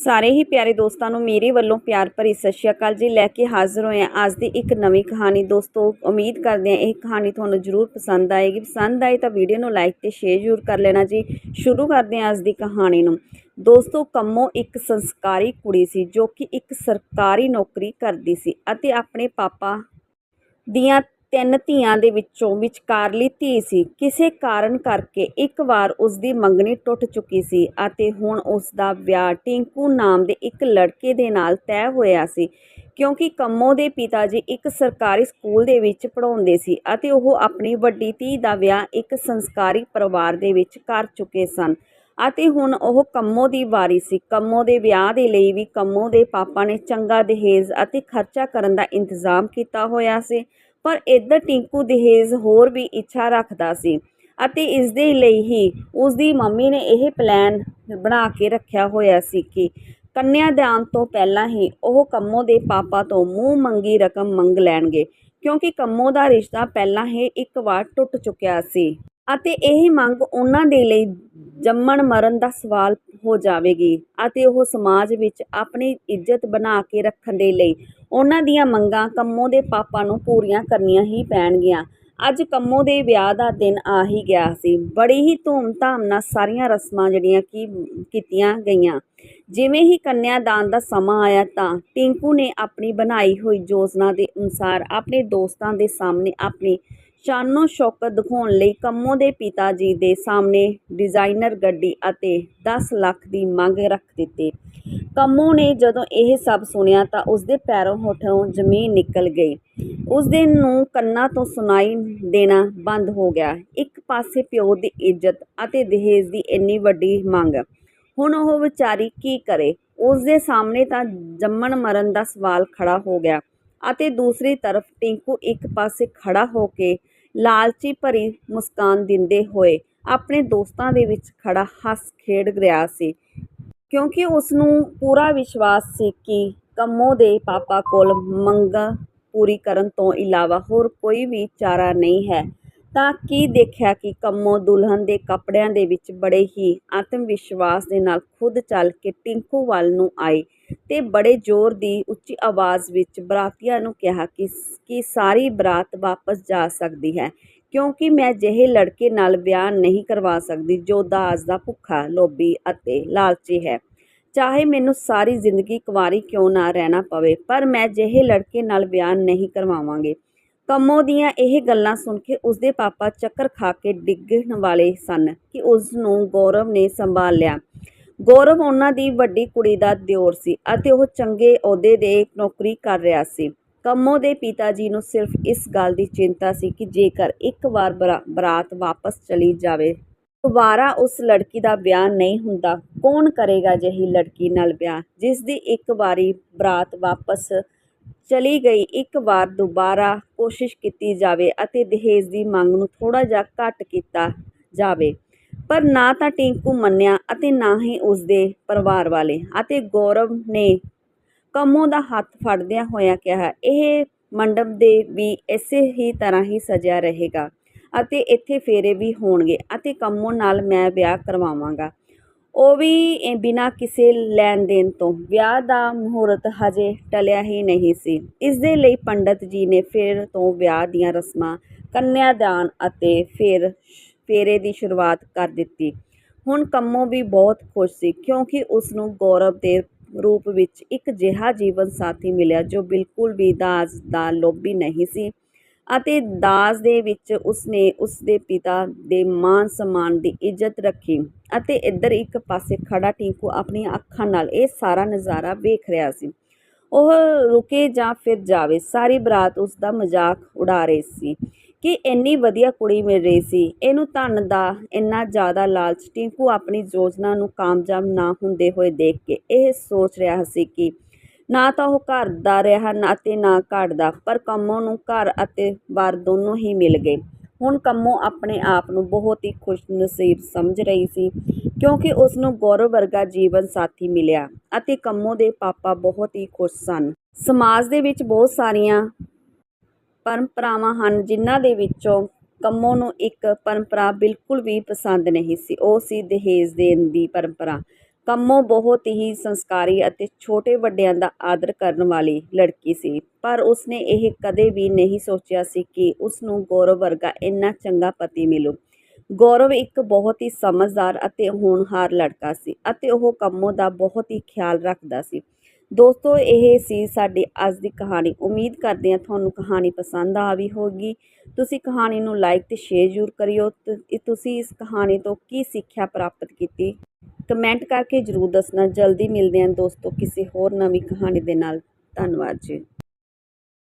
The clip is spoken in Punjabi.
ਸਾਰੇ ਹੀ ਪਿਆਰੇ ਦੋਸਤਾਂ ਨੂੰ ਮੇਰੇ ਵੱਲੋਂ ਪਿਆਰ ਭਰੀ ਸਤਿ ਸ਼੍ਰੀ ਅਕਾਲ ਜੀ ਲੈ ਕੇ ਹਾਜ਼ਰ ਹੋਏ ਹਾਂ ਅੱਜ ਦੀ ਇੱਕ ਨਵੀਂ ਕਹਾਣੀ। ਦੋਸਤੋ, ਉਮੀਦ ਕਰਦੇ ਹਾਂ ਇਹ ਕਹਾਣੀ ਤੁਹਾਨੂੰ ਜ਼ਰੂਰ ਪਸੰਦ ਆਏਗੀ। ਪਸੰਦ ਆਏ ਤਾਂ ਵੀਡੀਓ ਨੂੰ ਲਾਈਕ ਤੇ ਸ਼ੇਅਰ ਜ਼ਰੂਰ ਕਰ ਲੈਣਾ ਜੀ। ਸ਼ੁਰੂ ਕਰਦੇ ਹਾਂ ਅੱਜ ਦੀ ਕਹਾਣੀ ਨੂੰ। ਦੋਸਤੋ, ਕੰਮੋ ਇੱਕ ਸੰਸਕਾਰੀ ਕੁੜੀ ਸੀ ਜੋ ਕਿ ਇੱਕ ਸਰਕਾਰੀ ਨੌਕਰੀ ਕਰਦੀ ਸੀ ਅਤੇ ਆਪਣੇ ਪਾਪਾ ਦੀਆਂ ਤਿੰਨ ਧੀਆਂ ਦੇ ਵਿੱਚੋਂ ਵਿਚਕਾਰਲੀ ਧੀ ਸੀ। ਕਿਸੇ ਕਾਰਨ ਕਰਕੇ ਇੱਕ ਵਾਰ ਉਸ ਦੀ ਮੰਗਣੀ ਟੁੱਟ ਚੁੱਕੀ ਸੀ ਅਤੇ ਹੁਣ ਉਸ ਦਾ ਵਿਆਹ ਟਿੰਕੂ ਨਾਮ ਦੇ ਇੱਕ ਲੜਕੇ ਦੇ ਨਾਲ ਤੈਅ ਹੋਇਆ ਸੀ ਕਿਉਂਕਿ ਕੰਮੋ ਦੇ ਪਿਤਾ ਜੀ ਇੱਕ ਸਰਕਾਰੀ ਸਕੂਲ ਦੇ ਵਿੱਚ ਪੜ੍ਹਾਉਂਦੇ ਸੀ ਅਤੇ ਉਹ ਆਪਣੀ ਵੱਡੀ ਧੀ ਦਾ ਵਿਆਹ ਇੱਕ ਸੰਸਕਾਰੀ ਪਰਿਵਾਰ ਦੇ ਵਿੱਚ ਕਰ ਚੁੱਕੇ ਸਨ ਅਤੇ ਹੁਣ ਉਹ ਕੰਮੋ ਦੀ ਵਾਰੀ ਸੀ। ਕੰਮੋ ਦੇ ਵਿਆਹ ਦੇ ਲਈ ਵੀ ਕੰਮੋ ਦੇ ਪਾਪਾ ਨੇ ਚੰਗਾ ਦਹੇਜ ਅਤੇ ਖਰਚਾ ਕਰਨ ਦਾ ਇੰਤਜ਼ਾਮ ਕੀਤਾ ਹੋਇਆ ਸੀ। ਪਰ ਇੱਧਰ ਟਿੰਕੂ ਦਹੇਜ ਹੋਰ ਵੀ ਇੱਛਾ ਰੱਖਦਾ ਸੀ ਅਤੇ ਇਸ ਦੇ ਲਈ ਹੀ ਉਸ ਦੀ ਮੰਮੀ ਨੇ ਇਹ ਪਲਾਨ ਬਣਾ ਕੇ ਰੱਖਿਆ ਹੋਇਆ ਸੀ ਕਿ ਕੰਨਿਆ ਕੰਨਿਆਦਾਨ ਤੋਂ ਪਹਿਲਾਂ ਹੀ ਉਹ ਕੰਮੋ ਦੇ ਪਾਪਾ ਤੋਂ ਮੂੰਹ ਮੰਗੀ ਰਕਮ ਮੰਗ ਲੈਣਗੇ, ਕਿਉਂਕਿ ਕੰਮੋ ਦਾ ਰਿਸ਼ਤਾ ਪਹਿਲਾਂ ਹੀ ਇੱਕ ਵਾਰ ਟੁੱਟ ਚੁੱਕਿਆ ਸੀ। ਅਤੇ ਇਹ ਮੰਗ ਉਹਨਾਂ ਦੇ ਲਈ ਜੰਮਣ ਮਰਨ ਦਾ ਸਵਾਲ ਹੋ ਜਾਵੇਗੀ ਅਤੇ ਉਹ ਸਮਾਜ ਵਿੱਚ ਆਪਣੀ ਇੱਜ਼ਤ ਬਣਾ ਕੇ ਰੱਖਣ ਦੇ ਲਈ ਉਹਨਾਂ ਦੀਆਂ ਮੰਗਾਂ ਕੰਮੋ ਦੇ ਪਾਪਾ ਨੂੰ ਪੂਰੀਆਂ ਕਰਨੀਆਂ ਹੀ ਪੈਣਗੀਆਂ। ਅੱਜ ਕੰਮੋ ਦੇ ਵਿਆਹ ਦਾ ਦਿਨ ਆ ਹੀ ਗਿਆ ਸੀ। ਬੜੀ ਹੀ ਧੂਮ-ਧਾਮ ਨਾਲ ਸਾਰੀਆਂ ਰਸਮਾਂ ਜਿਹੜੀਆਂ ਕਿ ਕੀਤੀਆਂ ਗਈਆਂ। ਜਿਵੇਂ ਹੀ ਕੰਨਿਆਦਾਨ ਦਾ ਸਮਾਂ ਆਇਆ ਤਾਂ ਟਿੰਕੂ ਨੇ ਆਪਣੀ ਬਣਾਈ ਹੋਈ ਯੋਜਨਾ ਦੇ ਅਨੁਸਾਰ ਆਪਣੇ ਦੋਸਤਾਂ ਦੇ ਸਾਹਮਣੇ ਆਪਣੀ ਸ਼ਾਨੋ ਸ਼ੌਕਤ ਦਿਖਾਉਣ ਲਈ ਕੰਮੋ ਦੇ ਪਿਤਾ ਜੀ ਦੇ ਸਾਹਮਣੇ ਡਿਜ਼ਾਈਨਰ ਗੱਡੀ ਅਤੇ 10 ਲੱਖ ਦੀ ਮੰਗ ਰੱਖ ਦਿੱਤੀ। ਕੰਮੋ ਨੇ ਜਦੋਂ ਇਹ ਸਭ ਸੁਣਿਆ ਤਾਂ ਉਸਦੇ ਪੈਰੋਂ ਹੇਠੋਂ ਜ਼ਮੀਨ ਨਿਕਲ ਗਈ। ਉਸ ਦੇ ਨੂੰ ਕੰਨਾਂ ਤੋਂ ਸੁਣਾਈ ਦੇਣਾ ਬੰਦ ਹੋ ਗਿਆ। ਇੱਕ ਪਾਸੇ ਪਿਓ ਦੀ ਇੱਜ਼ਤ ਅਤੇ ਦਹੇਜ ਦੀ ਇੰਨੀ ਵੱਡੀ ਮੰਗ। ਹੁਣ ਉਹ ਵਿਚਾਰੀ ਕੀ ਕਰੇ? ਉਸ ਦੇ ਸਾਹਮਣੇ ਤਾਂ ਜੰਮਣ ਮਰਨ ਦਾ ਸਵਾਲ ਖੜਾ ਹੋ ਗਿਆ ਅਤੇ ਦੂਸਰੀ ਤਰਫ ਟਿੰਕੂ ਇੱਕ ਪਾਸੇ ਖੜਾ ਹੋ ਕੇ ਲਾਲਚੀ ਭਰੀ ਮੁਸਕਾਨ ਦਿੰਦੇ ਹੋਏ ਆਪਣੇ ਦੋਸਤਾਂ ਦੇ ਵਿੱਚ ਖੜਾ ਹੱਸ ਖੇਡ ਰਿਹਾ ਸੀ। ਕਿਉਂਕਿ ਉਸ ਨੂੰ ਪੂਰਾ ਵਿਸ਼ਵਾਸ ਸੀ ਕਿ ਕੰਮੋ ਦੇ ਪਾਪਾ ਕੋਲ ਮੰਗਾਂ ਪੂਰੀ ਕਰਨ ਤੋਂ ਇਲਾਵਾ ਹੋਰ ਕੋਈ ਵੀ ਚਾਰਾ ਨਹੀਂ ਹੈ। ਤਾਂ ਕੀ ਦੇਖਿਆ ਕਿ ਕੰਮੋ ਦੁਲਹਨ ਦੇ ਕੱਪੜਿਆਂ ਦੇ ਵਿੱਚ ਬੜੇ ਹੀ ਆਤਮ ਵਿਸ਼ਵਾਸ ਦੇ ਨਾਲ ਖੁਦ ਚੱਲ ਕੇ ਟਿੰਕੂ ਵੱਲ ਨੂੰ ਆਈ। ਤੇ ਬੜੇ ਜ਼ੋਰ ਦੀ ਉੱਚੀ ਆਵਾਜ਼ ਵਿੱਚ ਬਰਾਤੀਆਂ ਨੂੰ ਕਿਹਾ ਕਿ ਕਿ ਸਾਰੀ ਬਰਾਤ ਵਾਪਸ ਜਾ ਸਕਦੀ ਹੈ, ਕਿਉਂਕਿ ਮੈਂ ਅਜਿਹੇ ਲੜਕੇ ਨਾਲ ਵਿਆਹ ਨਹੀਂ ਕਰਵਾ ਸਕਦੀ ਜੋ ਦਾਜ ਦਾ ਭੁੱਖਾ, ਲੋਭੀ ਅਤੇ ਲਾਲਚੀ ਹੈ। ਚਾਹੇ ਮੈਨੂੰ ਸਾਰੀ ਜ਼ਿੰਦਗੀ ਕੁਵਾਰੀ ਕਿਉਂ ਨਾ ਰਹਿਣਾ ਪਵੇ, ਪਰ ਮੈਂ ਅਜਿਹੇ ਲੜਕੇ ਨਾਲ ਵਿਆਹ ਨਹੀਂ ਕਰਵਾਵਾਂਗੇ। ਕੰਮੋ ਦੀਆਂ ਇਹ ਗੱਲਾਂ ਸੁਣ ਕੇ ਉਸਦੇ ਪਾਪਾ ਚੱਕਰ ਖਾ ਕੇ ਡਿੱਗਣ ਵਾਲੇ ਸਨ ਕਿ ਉਸ ਨੂੰ ਗੌਰਵ ਨੇ ਸੰਭਾਲ ਲਿਆ ਗੌਰਵ ਉਹਨਾਂ ਦੀ ਵੱਡੀ ਕੁੜੀ ਦਾ ਦਿਓਰ ਸੀ ਅਤੇ ਉਹ ਚੰਗੇ ਅਹੁਦੇ ਦੇ ਨੌਕਰੀ ਕਰ ਰਿਹਾ ਸੀ। ਕੰਮੋ ਦੇ ਪਿਤਾ ਜੀ ਨੂੰ ਸਿਰਫ ਇਸ ਗੱਲ ਦੀ ਚਿੰਤਾ ਸੀ ਕਿ ਜੇਕਰ ਇੱਕ ਵਾਰ ਬਰਾ- ਬਰਾਤ ਵਾਪਸ ਚਲੀ ਜਾਵੇ, ਦੁਬਾਰਾ ਉਸ ਲੜਕੀ ਦਾ ਵਿਆਹ ਨਹੀਂ ਹੁੰਦਾ। ਕੌਣ ਕਰੇਗਾ ਜਿਹੀ ਲੜਕੀ ਨਾਲ ਵਿਆਹ, ਜਿਸ ਦੀ ਇੱਕ ਵਾਰੀ ਬਰਾਤ ਵਾਪਸ ਚਲੀ ਗਈ, ਇੱਕ ਵਾਰ ਦੁਬਾਰਾ ਕੋਸ਼ਿਸ਼ ਕੀਤੀ ਜਾਵੇ ਅਤੇ ਦਹੇਜ ਦੀ ਮੰਗ ਨੂੰ ਥੋੜਾ ਜਿਹਾ ਘੱਟ ਕੀਤਾ ਜਾਵੇ? ਪਰ ਨਾ ਤਾਂ ਟਿੰਕੂ ਮੰਨਿਆ ਅਤੇ ਨਾ ਹੀ ਉਸਦੇ ਪਰਿਵਾਰ ਵਾਲੇ ਅਤੇ ਗੌਰਵ ਨੇ ਕੰਮੋਂ ਦਾ ਹੱਥ ਫੜਦਿਆਂ ਹੋਇਆ ਕਿਹਾ, ਇਹ ਮੰਡਪ ਦੇ ਵੀ ਇਸੇ ਹੀ ਤਰ੍ਹਾਂ ਹੀ ਸਜਿਆ ਰਹੇਗਾ ਅਤੇ ਇੱਥੇ ਫੇਰੇ ਵੀ ਹੋਣਗੇ ਅਤੇ ਕੰਮੋਂ ਨਾਲ ਮੈਂ ਵਿਆਹ ਕਰਵਾਵਾਂਗਾ। ਉਹ ਵੀ ਬਿਨਾਂ ਕਿਸੇ ਲੈਣ ਦੇਣ ਤੋਂ ਵਿਆਹ ਦਾ ਮਹੂਰਤ ਹਜੇ ਟਲਿਆ ਹੀ ਨਹੀਂ ਸੀ। ਇਸ ਦੇ ਲਈ ਪੰਡਤ ਜੀ ਨੇ ਫਿਰ ਤੋਂ ਵਿਆਹ ਦੀਆਂ ਰਸਮਾਂ, ਕੰਨਿਆਦਾਨ ਅਤੇ ਫਿਰ ਫੇਰੇ ਦੀ ਸ਼ੁਰੂਆਤ ਕਰ ਦਿੱਤੀ। ਹੁਣ ਕੰਮੋ ਵੀ ਬਹੁਤ ਖੁਸ਼ ਸੀ ਕਿਉਂਕਿ ਉਸ ਨੂੰ ਗੌਰਵ ਦੇ ਰੂਪ ਵਿੱਚ ਇੱਕ ਜਿਹਾ ਜੀਵਨ ਸਾਥੀ ਮਿਲਿਆ ਜੋ ਬਿਲਕੁਲ ਵੀ ਦਾਜ ਦਾ ਲੋਭੀ ਨਹੀਂ ਸੀ ਅਤੇ ਦਾਜ ਦੇ ਵਿੱਚ ਉਸਨੇ ਉਸਦੇ ਪਿਤਾ ਦੇ ਮਾਨ ਸਨਮਾਨ ਦੀ ਇੱਜ਼ਤ ਰੱਖੀ ਅਤੇ ਇੱਧਰ ਇੱਕ ਪਾਸੇ ਖੜਾ ਟਿੰਕੂ ਆਪਣੀਆਂ ਅੱਖਾਂ ਨਾਲ ਇਹ ਸਾਰਾ ਨਜ਼ਾਰਾ ਵੇਖ ਰਿਹਾ ਸੀ। ਉਹ ਰੁਕੇ ਜਾਂ ਫਿਰ ਜਾਵੇ, ਸਾਰੀ ਬਰਾਤ ਉਸ ਦਾ ਮਜ਼ਾਕ ਉਡਾ ਰਹੀ ਸੀ। ਕਿ ਇੰਨੀ ਵਧੀਆ ਕੁੜੀ ਮਿਲ ਰਹੀ ਸੀ। ਇਹਨੂੰ ਧਨ ਦਾ ਇੰਨਾ ਜ਼ਿਆਦਾ ਲਾਲਚ ਟਿੰਕੂ ਆਪਣੀ ਯੋਜਨਾ ਨੂੰ ਕਾਮਯਾਬ ਨਾ ਹੁੰਦੇ ਹੋਏ ਦੇਖ ਕੇ ਇਹ ਸੋਚ ਰਿਹਾ ਸੀ ਕਿ ਨਾ ਤਾਂ ਉਹ ਘਰ ਦਾ ਰਿਹਾ ਨਾ ਅਤੇ ਨਾ ਘਰ ਦਾ, ਪਰ ਕੰਮੋਂ ਨੂੰ ਘਰ ਅਤੇ ਬਾਹਰ ਦੋਨੋਂ ਹੀ ਮਿਲ ਗਏ। ਹੁਣ ਕੰਮੋਂ ਆਪਣੇ ਆਪ ਨੂੰ ਬਹੁਤ ਹੀ ਖੁਸ਼ ਨਸੀਬ ਸਮਝ ਰਹੀ ਸੀ, ਕਿਉਂਕਿ ਉਸ ਨੂੰ ਗੌਰਵ ਵਰਗਾ ਜੀਵਨ ਸਾਥੀ ਮਿਲਿਆ ਅਤੇ ਕੰਮੋਂ ਦੇ ਪਾਪਾ ਬਹੁਤ ਹੀ ਖੁਸ਼ ਸਨ। ਸਮਾਜ ਦੇ ਵਿੱਚ ਬਹੁਤ ਸਾਰੀਆਂ ਪਰੰਪਰਾਵਾਂ ਹਨ, ਜਿਨ੍ਹਾਂ ਦੇ ਵਿੱਚੋਂ ਕੰਮੋਂ ਨੂੰ ਇੱਕ ਪਰੰਪਰਾ ਬਿਲਕੁਲ ਵੀ ਪਸੰਦ ਨਹੀਂ ਸੀ। ਉਹ ਸੀ ਦਹੇਜ ਦੇਣ ਦੀ ਪਰੰਪਰਾ। ਕੰਮੋ ਬਹੁਤ ਹੀ ਸੰਸਕਾਰੀ ਅਤੇ ਛੋਟੇ ਵੱਡਿਆਂ ਦਾ ਆਦਰ ਕਰਨ ਵਾਲੀ ਲੜਕੀ ਸੀ, ਪਰ ਉਸਨੇ ਇਹ ਕਦੇ ਵੀ ਨਹੀਂ ਸੋਚਿਆ ਸੀ ਕਿ ਉਸ ਨੂੰ ਗੌਰਵ ਵਰਗਾ ਇੰਨਾ ਚੰਗਾ ਪਤੀ ਮਿਲੂ। ਗੌਰਵ ਇੱਕ ਬਹੁਤ ਹੀ ਸਮਝਦਾਰ ਅਤੇ ਹੋਣਹਾਰ ਲੜਕਾ ਸੀ ਅਤੇ ਉਹ ਕੰਮੋ ਦਾ ਬਹੁਤ ਹੀ ਖਿਆਲ ਰੱਖਦਾ ਸੀ। ਦੋਸਤੋ, ਇਹ ਸੀ ਸਾਡੀ ਅੱਜ ਦੀ ਕਹਾਣੀ। ਉਮੀਦ ਕਰਦੇ ਹਾਂ ਤੁਹਾਨੂੰ ਕਹਾਣੀ ਪਸੰਦ ਆਵੀ ਹੋਗੀ ਤੁਸੀਂ ਕਹਾਣੀ ਨੂੰ ਲਾਈਕ ਤੇ ਸ਼ੇਅਰ ਜ਼ਰੂਰ ਕਰਿਓ। ਤੁਸੀਂ ਇਸ ਕਹਾਣੀ ਤੋਂ ਕੀ ਸਿੱਖਿਆ ਪ੍ਰਾਪਤ ਕੀਤੀ? ਕਮੈਂਟ ਕਰਕੇ ਜ਼ਰੂਰ ਦੱਸਣਾ। ਜਲਦੀ ਮਿਲਦੇ ਹਾਂ ਦੋਸਤੋ ਕਿਸੇ ਹੋਰ ਨਵੀਂ ਕਹਾਣੀ ਦੇ ਨਾਲ। ਧੰਨਵਾਦ ਜੀ।